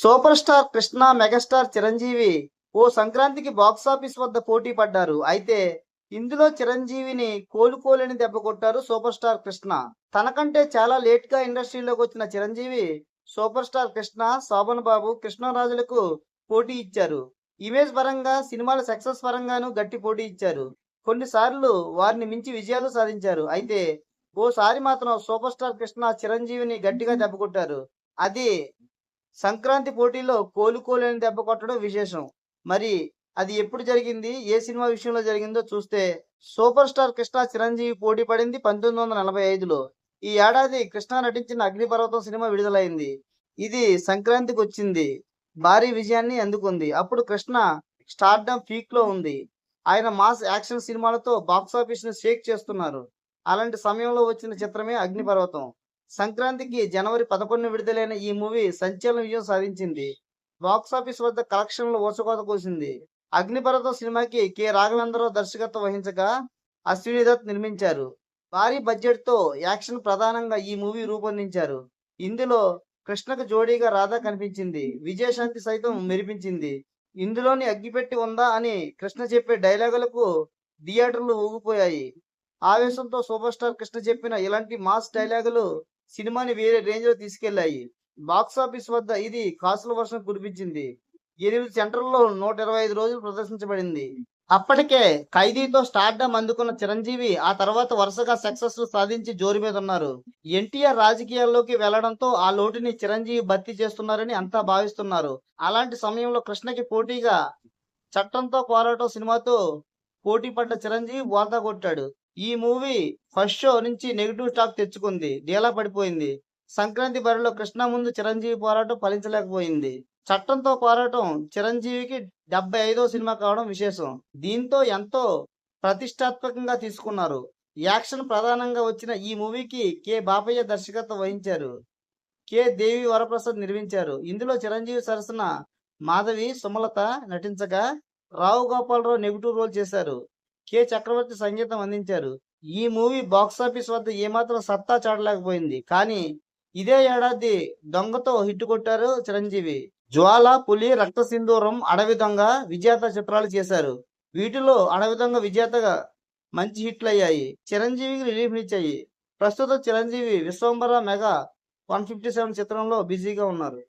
Super star Krishna megastar Chiranjeevi ఓ సంక్రాంతికి box office వద్ద పోటీ పడ్డారు. అయితే ఇందులో చిరంజీవిని కోలుకోలేని దెబ్బ కొట్టారు సూపర్ స్టార్ కృష్ణ. తనకంటే చాలా లేట్గా ఇండస్ట్రీలోకి వచ్చిన చిరంజీవి సూపర్ స్టార్ కృష్ణ శోభన్ బాబు కృష్ణరాజులకు పోటీ ఇచ్చారు. ఇమేజ్ పరంగా సినిమాల సక్సెస్ పరంగాను గట్టి పోటీ ఇచ్చారు. కొన్నిసార్లు వారిని మించి విజయాలు సాధించారు. అయితే ఓసారి మాత్రం సూపర్ స్టార్ కృష్ణ చిరంజీవిని గట్టిగా దెబ్బ కొట్టారు. అది సంక్రాంతి పోటీలో కోలుకోలేని దెబ్బ కొట్టడం విశేషం. మరి అది ఎప్పుడు జరిగింది? ఏ సినిమా విషయంలో జరిగిందో చూస్తే సూపర్ స్టార్ కృష్ణ చిరంజీవి పోటీ పడింది పంతొమ్మిది వందల నలభై ఐదులో ఈ ఏడాది కృష్ణ నటించిన అగ్నిపర్వతం సినిమా విడుదలైంది. ఇది సంక్రాంతికి వచ్చింది. భారీ విజయాన్ని అందుకుంది. అప్పుడు కృష్ణ స్టార్డమ్ పీక్లో ఉంది. ఆయన మాస్ యాక్షన్ సినిమాలతో బాక్సాఫీస్ను షేక్ చేస్తున్నారు. అలాంటి సమయంలో వచ్చిన చిత్రమే అగ్నిపర్వతం. సంక్రాంతికి జనవరి పదకొండున విడుదలైన ఈ మూవీ సంచలన విజయం సాధించింది. బాక్సాఫీస్ వద్ద కలెక్షన్లు ఓసకోత కోసింది. అగ్నిపర్వతం సినిమాకి కె. రాఘవేంద్రరావు దర్శకత్వం వహించగా అశ్విని దత్ నిర్మించారు. భారీ బడ్జెట్తో యాక్షన్ ప్రధానంగా ఈ మూవీ రూపొందించారు. ఇందులో కృష్ణకు జోడీగా రాధా కనిపించింది. విజయశాంతి సైతం మెరిపించింది. ఇందులోని అగ్గిపెట్టి ఉందా అని కృష్ణ చెప్పే డైలాగులకు థియేటర్లు ఊగిపోయాయి. ఆవేశంతో సూపర్ స్టార్ కృష్ణ చెప్పిన ఇలాంటి మాస్ డైలాగులు సినిమాని వేరే రేంజ్లో తీసుకెళ్ళాయి బాక్స్ ఆఫీస్ వద్ద ఇది కాసుల వర్షం కురిపించింది. ఎనిమిది సెంటర్లో నూట ఇరవై ఐదు రోజులు ప్రదర్శించబడింది. అప్పటికే ఖైదీతో స్టార్డమ్ అందుకున్న చిరంజీవి ఆ తర్వాత వరుసగా సక్సెస్ సాధించి జోరు మీద ఉన్నారు. ఎన్టీఆర్ రాజకీయాల్లోకి వెళ్ళడంతో ఆ లోటుని చిరంజీవి భర్తీ చేస్తున్నారని అంతా భావిస్తున్నారు. అలాంటి సమయంలో కృష్ణకి పోటీగా చట్టంతో పోరాటం సినిమాతో పోటీ పడ్డ చిరంజీవి బోల్తా కొట్టాడు. ఈ మూవీ ఫస్ట్ షో నుంచి నెగిటివ్ స్టాక్ తెచ్చుకుంది. డీలా పడిపోయింది. సంక్రాంతి బరిలో కృష్ణ ముందు చిరంజీవి పోరాటం ఫలించలేకపోయింది. చట్టంతో పోరాటం చిరంజీవికి డెబ్బై ఐదో సినిమా కావడం విశేషం. దీంతో ఎంతో ప్రతిష్టాత్మకంగా తీసుకున్నారు. యాక్షన్ ప్రధానంగా వచ్చిన ఈ మూవీకి కె బాపయ్య దర్శకత్వం వహించారు. కె దేవి వరప్రసాద్ నిర్మించారు. ఇందులో చిరంజీవి సరసన మాధవి సుమలత నటించగా రావు గోపాలరావు నెగిటివ్ రోల్ చేశారు. కె చక్రవర్తి సంగీతం అందించారు. ఈ మూవీ బాక్సాఫీస్ వద్ద ఏమాత్రం సత్తా చాటలేకపోయింది. కానీ ఇదే ఏడాది దొంగతో హిట్ కొట్టారు చిరంజీవి. జ్వాల పులి రక్త సింధూరం అడవి దొంగ విజేత చిత్రాలు చేశారు. వీటిలో అడవి దొంగ విజేతగా మంచి హిట్లు అయ్యాయి. చిరంజీవికి రిలీఫ్ ఇచ్చాయి. ప్రస్తుతం Chiranjeevi Vishwambhara mega one fifty seven చిత్రంలో బిజీగా ఉన్నారు.